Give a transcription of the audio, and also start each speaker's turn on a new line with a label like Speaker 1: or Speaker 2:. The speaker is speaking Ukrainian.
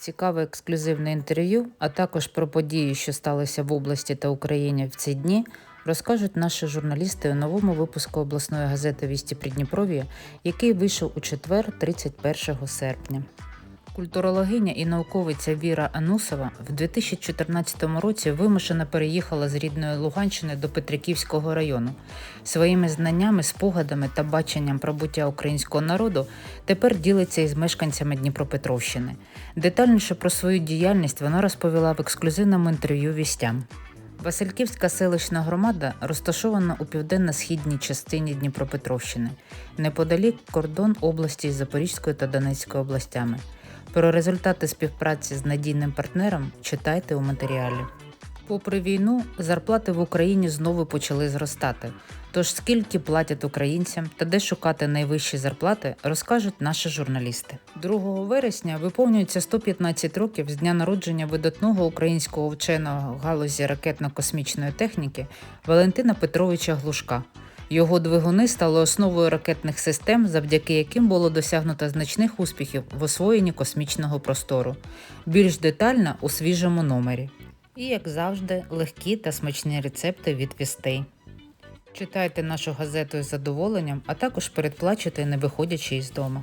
Speaker 1: Цікаве ексклюзивне інтерв'ю, а також про події, що сталися в області та Україні в ці дні, розкажуть наші журналісти у новому випуску обласної газети Вісті Придніпров'я, який вийшов у четвер, 31 серпня. Культурологиня і науковиця Віра Анусова в 2014 році вимушено переїхала з рідної Луганщини до Петриківського району. Своїми знаннями, спогадами та баченням пробуття українського народу тепер ділиться із мешканцями Дніпропетровщини. Детальніше про свою діяльність вона розповіла в ексклюзивному інтерв'ю вістям. Васильківська селищна громада розташована у південно-східній частині Дніпропетровщини, неподалік кордон області з Запорізькою та Донецькою областями. Про результати співпраці з надійним партнером читайте у матеріалі. Попри війну, зарплати в Україні знову почали зростати. Тож скільки платять українцям та де шукати найвищі зарплати, розкажуть наші журналісти. 2 вересня виповнюється 115 років з дня народження видатного українського вченого галузі ракетно-космічної техніки Валентина Петровича Глушка. Його двигуни стали основою ракетних систем, завдяки яким було досягнуто значних успіхів в освоєнні космічного простору. Більш детально у свіжому номері. І, як завжди, легкі та смачні рецепти від вістей. Читайте нашу газету із задоволенням, а також передплачуйте, не виходячи із дому.